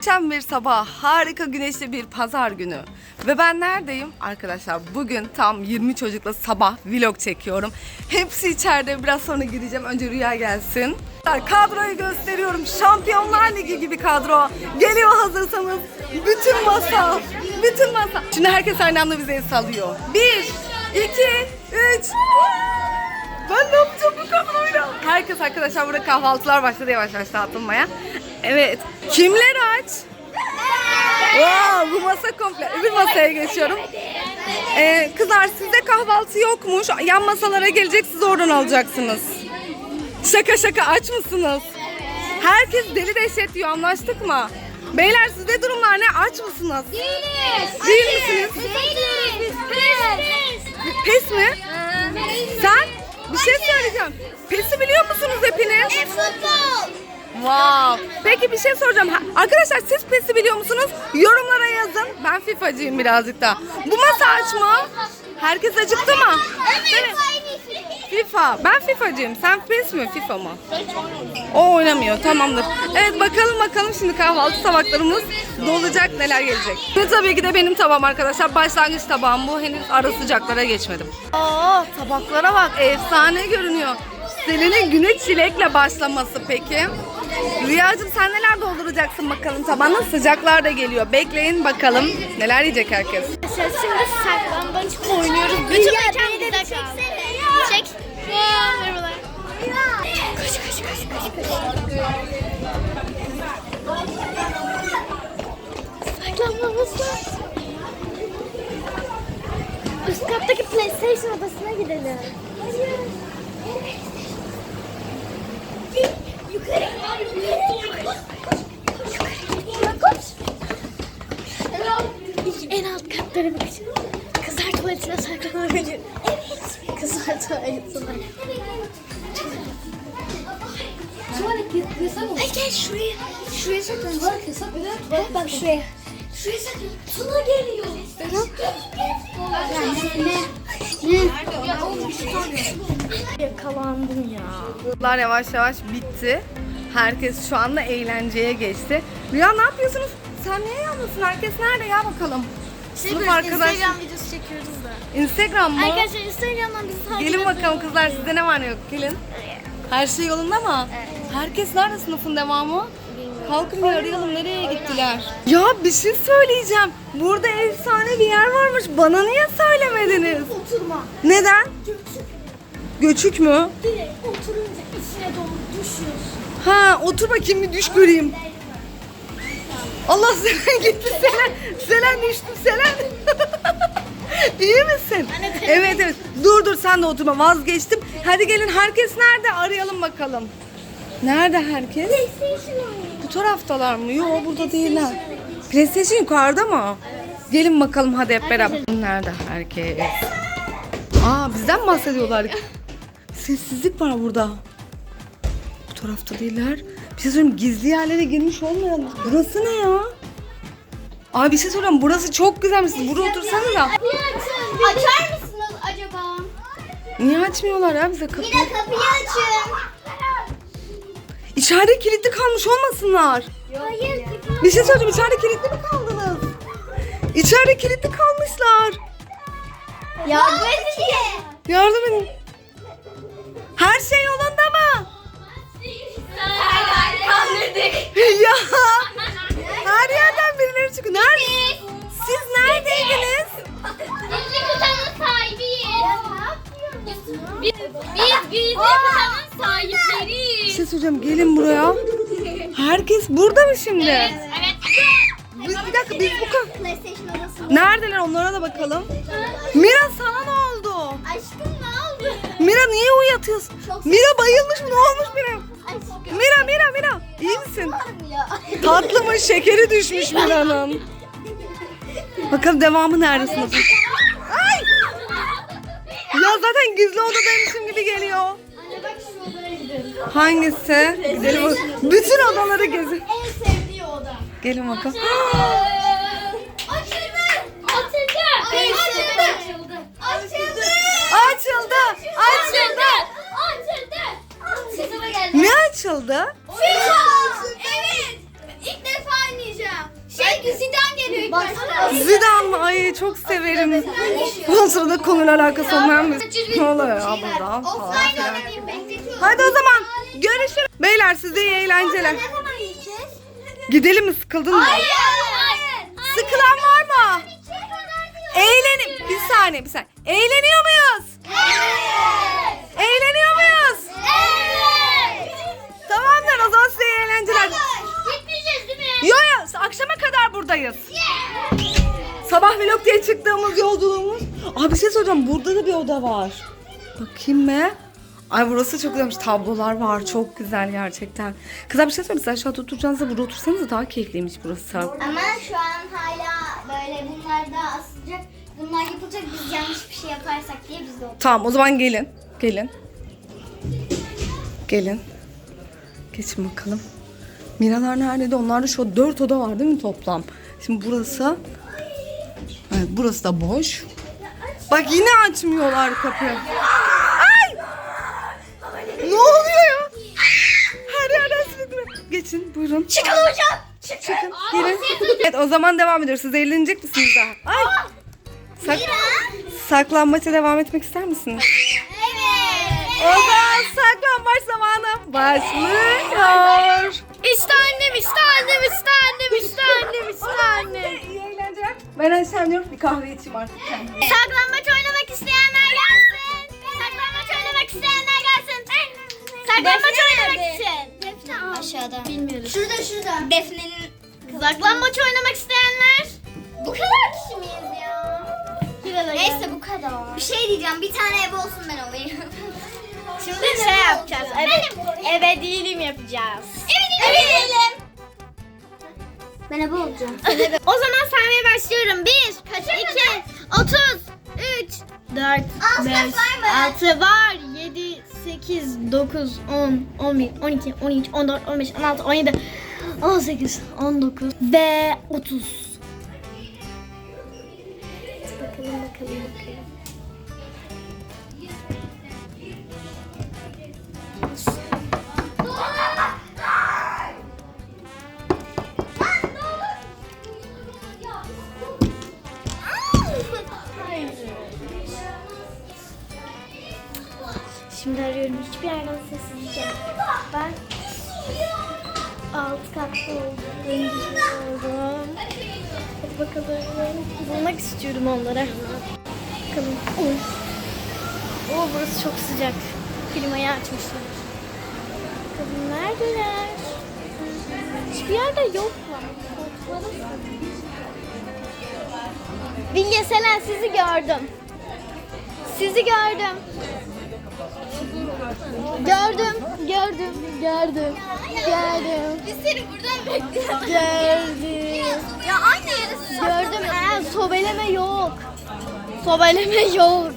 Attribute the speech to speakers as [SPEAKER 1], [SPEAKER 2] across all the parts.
[SPEAKER 1] Geçen bir sabah, harika güneşli bir pazar günü. Ve ben neredeyim? Arkadaşlar bugün tam 20 çocukla sabah vlog çekiyorum. Hepsi içeride, biraz sonra gideceğim. Önce Rüya gelsin. Kadroyu gösteriyorum. Şampiyonlar Ligi gibi kadro. Geliyor hazırsanız. Bütün masa, bütün masa. Şimdi herkes annemle anda bize el salıyor. Bir, iki, üç. Ben ne yapacağım bu kadroyla? Herkes arkadaşlar burada kahvaltılar başladı yavaş yavaş dağıtılmaya. Evet. Kimler Wow, bu masa komple. Öbür masaya geçiyorum. Ee, kızlar sizde kahvaltı yokmuş. Yan masalara gelecek siz oradan alacaksınız. Şaka şaka aç mısınız? Herkes deli deşet diyor anlaştık mı? Beyler sizde durumlar ne? Aç mısınız?
[SPEAKER 2] Değiliz.
[SPEAKER 1] Değil misiniz? Değiliz. Pes mi? Sen bir şey söyleyeceğim. Pesi biliyor musunuz hepiniz?
[SPEAKER 3] E futbol.
[SPEAKER 1] Wow. Peki bir şey soracağım. Arkadaşlar siz PES'i biliyor musunuz? Yorumlara yazın. Ben FIFA'cıyım birazcık da. Bu masa açma. Herkes acıktı mı? Evet. FIFA. Ben FIFA'cıyım. Sen PES mi? FIFA mı? O oynamıyor. Tamamdır. Evet bakalım bakalım şimdi kahvaltı tabaklarımız dolacak neler gelecek. Ve tabii ki de benim tabağım arkadaşlar. Başlangıç tabağım bu. Henüz ara sıcaklara geçmedim. Aa tabaklara bak. Efsane görünüyor. Selin'in güne çilekle başlaması peki. Rüyacığım sen neler dolduracaksın bakalım tabanın Sıcaklar da geliyor. Bekleyin bakalım neler yiyecek herkes. Şimdi saklambaç oynuyoruz. Bütün mekan bize kaldı. Çek. Merhabalar. Koş koş koş koş. Saklanmamız Üst kattaki PlayStation odasına gidelim. En alt katlara bakacağım. Kızlar tuvaletine saklanabilir. Evet. Kızlar tuvaletine. Tuvalet yasak Ay gel şuraya. Şuraya saklan. Tuvalet yasak. Bak bak şuraya. Şuraya saklan. Tuna geliyor. Ne? Ne? Ne? Ne? Ne? Ne? Ne? Ne? Ne? yakalandım ya. Bunlar yavaş yavaş bitti. Herkes şu anda eğlenceye geçti. Rüya ne yapıyorsunuz? Sen niye yalnızsın? Herkes nerede ya
[SPEAKER 4] bakalım? Şey Sınıf arkadaş... Instagram videosu çekiyoruz da.
[SPEAKER 1] Instagram mı?
[SPEAKER 4] Arkadaşlar Instagram'dan bizi
[SPEAKER 1] takip Gelin bakalım kızlar size ne var ne yok gelin. Her şey yolunda mı? Evet. Herkes nerede sınıfın devamı? Kalkın bir arayalım nereye gittiler? Ya bir şey söyleyeceğim. Burada efsane bir yer varmış. Bana niye
[SPEAKER 5] söylemediniz? Oturma.
[SPEAKER 1] Neden? Çünkü Göçük mü?
[SPEAKER 5] Direkt oturunca içine doğru
[SPEAKER 1] düşüyorsun. Ha otur bakayım bir düş göreyim. Allah Selen gitti Selen. Selen düştüm Selen. İyi misin? Evet evet. Dur dur sen de oturma vazgeçtim. Hadi gelin herkes nerede arayalım bakalım. Nerede herkes? Bu taraftalar mı? Yok burada değiller. PlayStation yukarıda mı? Gelin bakalım hadi hep beraber. Nerede herkes? Aa bizden bahsediyorlar. sessizlik var burada. Bu tarafta değiller. Bir şey söyleyeyim gizli yerlere girmiş olmayalım. Burası ne ya? Abi bir şey söyleyeyim burası çok güzelmiş. Siz burada otursana. da.
[SPEAKER 6] Açar
[SPEAKER 7] mısınız
[SPEAKER 1] acaba? Niye açmıyorlar
[SPEAKER 8] ya bize kapıyı? Yine kapıyı açın.
[SPEAKER 1] İçeride kilitli kalmış olmasınlar. Hayır. Bir şey söyleyeceğim içeride kilitli mi kaldınız? İçeride kilitli kalmışlar. Yardım edin. Yardım edin. Her şey yolunda mı? ya her yerden birileri çıkıyor. Nerede? Siz
[SPEAKER 9] neredeydiniz? Gizli kutanın sahibiyiz.
[SPEAKER 10] Biz, gizli kutanın
[SPEAKER 1] Bir şey söyleyeceğim gelin buraya. Herkes burada mı şimdi?
[SPEAKER 11] Evet,
[SPEAKER 1] bir dakika biz bu ka- Neredeler onlara da bakalım. Mira sana ne oldu?
[SPEAKER 12] Aşkım ne
[SPEAKER 1] Mira niye uyatıyorsun? Mira bayılmış mı? Ne olmuş Mira? Mira Mira Mira. İyi misin? Tatlı mı? Şekeri düşmüş Mira'nın. Bakalım devamı nerede sınıfın? Ay! Ya zaten gizli odadaymışım gibi geliyor. Hangisi? Gidelim. Bütün odaları
[SPEAKER 13] gezin. En sevdiği
[SPEAKER 1] oda. Gelin
[SPEAKER 14] bakalım. açıldı. FIFA! Evet! İlk defa oynayacağım. Şey Zidane geliyor ilk başta.
[SPEAKER 1] Zidane mı? Ay çok severim. Bundan sonra da konuyla alakası olmayan bir ne oluyor ya buradan Offline oynayayım Hadi o zaman görüşürüz. Beyler size iyi
[SPEAKER 12] eğlenceler. Ne zaman
[SPEAKER 1] yiyeceğiz? Gidelim mi sıkıldın mı? Hayır! Sıkılan var mı? Şey Eğlenip bir saniye bir saniye. Eğleniyor muyuz? Hayır! Arkadaşlar o zaman size iyi eğlenceler. Gitmeyeceğiz değil mi? Yo yo akşama kadar buradayız. Sabah vlog diye çıktığımız yolculuğumuz. Abi bir şey soracağım burada da bir oda var. Bakayım mı? Ay burası çok güzelmiş. Tablolar var. Çok güzel gerçekten. Kızlar bir şey söyleyeyim. Siz aşağıda oturacağınızda burada otursanız daha keyifliymiş burası.
[SPEAKER 15] Ama şu an hala böyle bunlar daha asılacak. Bunlar yapılacak. Biz yanlış bir şey yaparsak diye
[SPEAKER 1] biz de oturuyoruz. Tamam o zaman gelin. Gelin. Gelin. Geçin bakalım. Miralar neredeydi? Onlarda şu dört oda var değil mi toplam? Şimdi burası evet, burası da boş. Bak yine açmıyorlar kapıyı. Ay! Ne oluyor ya? Her yerden sıkıntı. Geçin buyurun.
[SPEAKER 14] Çıkın hocam.
[SPEAKER 1] Çıkın. Çıkın. Gelin. Evet o zaman devam ediyoruz. Siz eğlenecek misiniz daha? Ay! Sak saklanmaça devam etmek
[SPEAKER 16] ister misiniz? Evet.
[SPEAKER 1] O zaman saklanmaç zamanı başlıyor. İşte annem,
[SPEAKER 17] işte annem, işte annem, işte annem, işte annem.
[SPEAKER 1] Ben hadi diyorum bir kahve içeyim artık
[SPEAKER 18] kendime. Saklambaç oynamak isteyenler gelsin. Saklambaç oynamak isteyenler gelsin. Saklambaç oynamak için.
[SPEAKER 19] Defne
[SPEAKER 20] aşağıda. Bilmiyoruz. Şurada
[SPEAKER 18] şurada. Defne'nin Saklambaç oynamak isteyenler.
[SPEAKER 21] Bu kadar kişi miyiz
[SPEAKER 22] ya? Neyse bu
[SPEAKER 23] kadar. Bir şey diyeceğim. Bir tane ev olsun ben
[SPEAKER 24] olayım. Şimdi şey yapacağız. Evet, eve yapacağız. Evet değilim. Ben ebe olacağım. o zaman saymaya başlıyorum. 1, 2, 30, 3, 4, 5, 6 var. 7, 8, 9, 10, 11, 12, 13, 14, 15, 16, 17, 18, 19 ve 30. Bakalım bakalım. hiçbir yerden sessizlik yok. Ben alt katlı oldum. oldum. Hadi bakalım. Bulmak istiyorum onlara. Bakalım. Oy. Oo burası çok sıcak. Klimayı açmışlar. Bakalım neredeler? Hiçbir yerde yok var.
[SPEAKER 25] Bilge Selen sizi gördüm. Sizi gördüm. Gördüm, gördüm, gördüm, gördüm.
[SPEAKER 26] Biz seni buradan bekliyoruz.
[SPEAKER 25] Gördüm. Ya aynı yere Gördüm, ha, sobeleme yok. Sobeleme yok.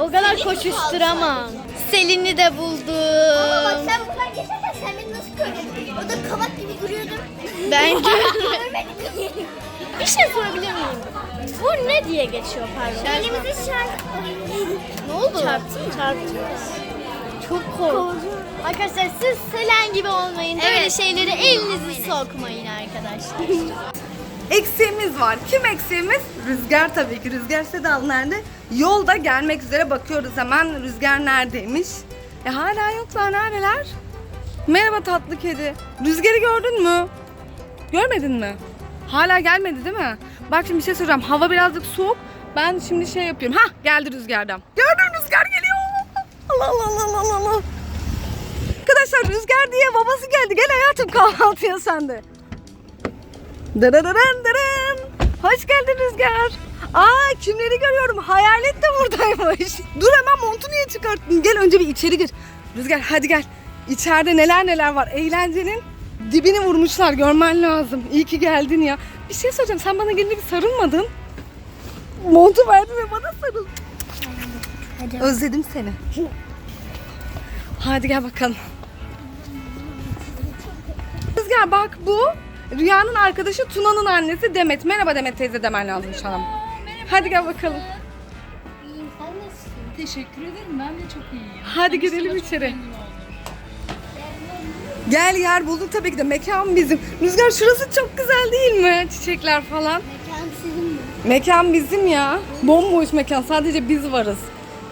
[SPEAKER 25] O kadar koşuşturamam. Selin'i de buldum.
[SPEAKER 23] Ama bak sen buradan geçerken sen beni nasıl gördün? O da kavak gibi duruyordu.
[SPEAKER 24] Ben gördüm. Görmedim. Bir şey sorabilir miyim? Bu ne diye geçiyor pardon?
[SPEAKER 25] Elimizi şart... Ne oldu? Çarptım, çarptım. Çok korkunç.
[SPEAKER 24] Arkadaşlar siz selen gibi olmayın. Evet. Böyle şeyleri elinizi sokmayın arkadaşlar.
[SPEAKER 1] eksiğimiz var. Kim eksiğimiz? Rüzgar tabii ki. Rüzgar Sedal nerede? Yolda gelmek üzere bakıyoruz hemen Rüzgar neredeymiş? E hala yoklar. Neredeler? Merhaba tatlı kedi. Rüzgar'ı gördün mü? Görmedin mi? Hala gelmedi değil mi? Bak şimdi bir şey söyleyeceğim. Hava birazcık soğuk. Ben şimdi şey yapıyorum. Ha geldi rüzgardan. Gördün Allah Allah Allah Arkadaşlar Rüzgar diye babası geldi. Gel hayatım kahvaltıya sen de. Dırırırın dırın. Hoş geldin Rüzgar. Aa kimleri görüyorum? Hayalet de buradaymış. Dur hemen montu niye çıkarttın? Gel önce bir içeri gir. Rüzgar hadi gel. İçeride neler neler var. Eğlencenin dibini vurmuşlar. Görmen lazım. İyi ki geldin ya. Bir şey soracağım Sen bana gelince bir sarılmadın. Montu verdi ve bana sarıldı. Özledim seni. Hadi gel bakalım. Rüzgar bak bu Rüya'nın arkadaşı Tuna'nın annesi Demet. Merhaba Demet teyze demen lazım şu an. Hadi gel bakalım.
[SPEAKER 17] Teşekkür ederim. Ben de
[SPEAKER 1] çok iyiyim. Hadi gidelim içeri. Gel yer bulduk tabii ki de mekan bizim. Rüzgar şurası çok güzel değil mi? Çiçekler falan.
[SPEAKER 17] Mekan sizin mi?
[SPEAKER 1] Mekan bizim ya. Bomboş mekan. Sadece biz varız.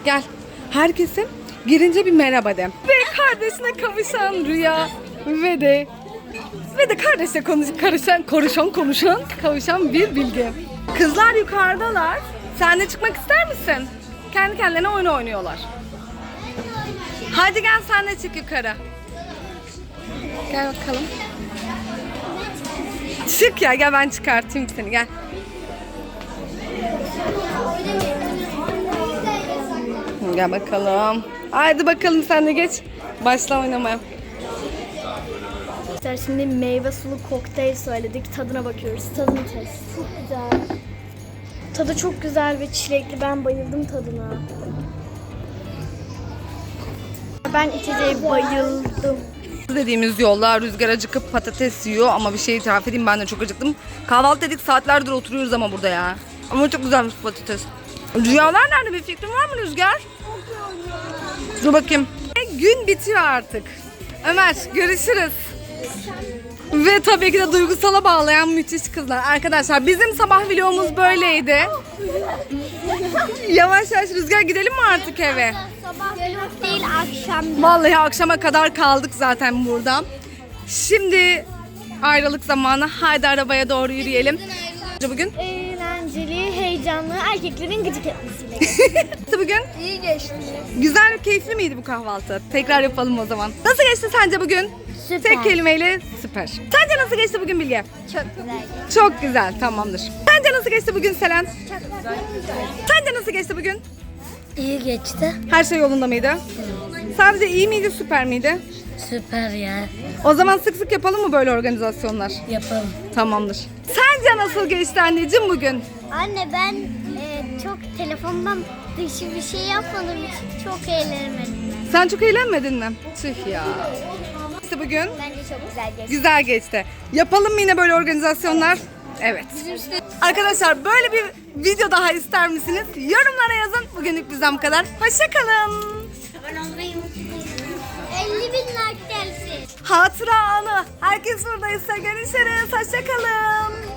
[SPEAKER 1] Gel. Herkesin girince bir merhaba de. Ve kardeşine kavuşan Rüya ve de ve de kardeşle konuş, karışan, konuşan, konuşan, kavuşan bir bilgi. Kızlar yukarıdalar. Sen de çıkmak ister misin? Kendi kendilerine oyun oynuyorlar. Hadi gel sen de çık yukarı. Gel bakalım. Çık ya gel ben çıkartayım seni gel. Gel bakalım. Haydi bakalım sen de geç. Başla oynamaya.
[SPEAKER 24] Arkadaşlar şimdi meyve sulu kokteyl söyledik. Tadına bakıyoruz. Tadını test. Çok güzel. Tadı çok güzel ve çilekli. Ben bayıldım tadına. Ben içeceğe bayıldım.
[SPEAKER 1] Dediğimiz yollar rüzgar acıkıp patates yiyor ama bir şey itiraf edeyim ben de çok acıktım. Kahvaltı dedik saatlerdir oturuyoruz ama burada ya. Ama çok güzelmiş patates. Rüyalar nerede bir fikrin
[SPEAKER 26] var mı Rüzgar?
[SPEAKER 1] Dur bakayım. E, gün bitiyor artık. Ömer görüşürüz. Ve tabii ki de duygusala bağlayan müthiş kızlar. Arkadaşlar bizim sabah vlogumuz böyleydi. yavaş yavaş Rüzgar gidelim mi artık
[SPEAKER 27] eve? Sabah değil
[SPEAKER 1] akşam. Vallahi akşama kadar kaldık zaten burada. Şimdi ayrılık zamanı. Haydi arabaya doğru yürüyelim. Bugün?
[SPEAKER 28] Ee, heyecanlı erkeklerin gıcık
[SPEAKER 1] etmesiyle
[SPEAKER 29] Nasıl bugün? İyi geçti.
[SPEAKER 1] Güzel ve keyifli miydi bu kahvaltı? Tekrar yapalım o zaman. Nasıl geçti sence bugün? Süper. Tek kelimeyle süper. Sence nasıl
[SPEAKER 30] geçti bugün Bilge? Çok
[SPEAKER 1] güzel. Çok güzel tamamdır. Sence nasıl geçti bugün
[SPEAKER 31] Selen? Çok güzel.
[SPEAKER 1] Sence nasıl
[SPEAKER 32] geçti bugün? İyi geçti.
[SPEAKER 1] Her şey yolunda mıydı? Evet. Sadece iyi miydi süper miydi? Süper ya. O zaman sık sık yapalım mı böyle organizasyonlar? Yapalım. Tamamdır. Sence nasıl geçti anneciğim
[SPEAKER 33] bugün? Anne ben e, çok telefondan dışı bir şey yapmadım için çok eğlenmedim.
[SPEAKER 1] ben. Sen çok eğlenmedin mi? Tüh ya. Nasıl bugün Bence çok güzel geçti. güzel geçti. Yapalım mı yine böyle organizasyonlar? Evet. Arkadaşlar böyle bir video daha ister misiniz? Yorumlara yazın. Bugünlük bizden bu kadar.
[SPEAKER 34] Hoşçakalın.
[SPEAKER 35] 50 bin
[SPEAKER 1] Hatıra anı. Herkes buradaysa görüşürüz. Hoşçakalın.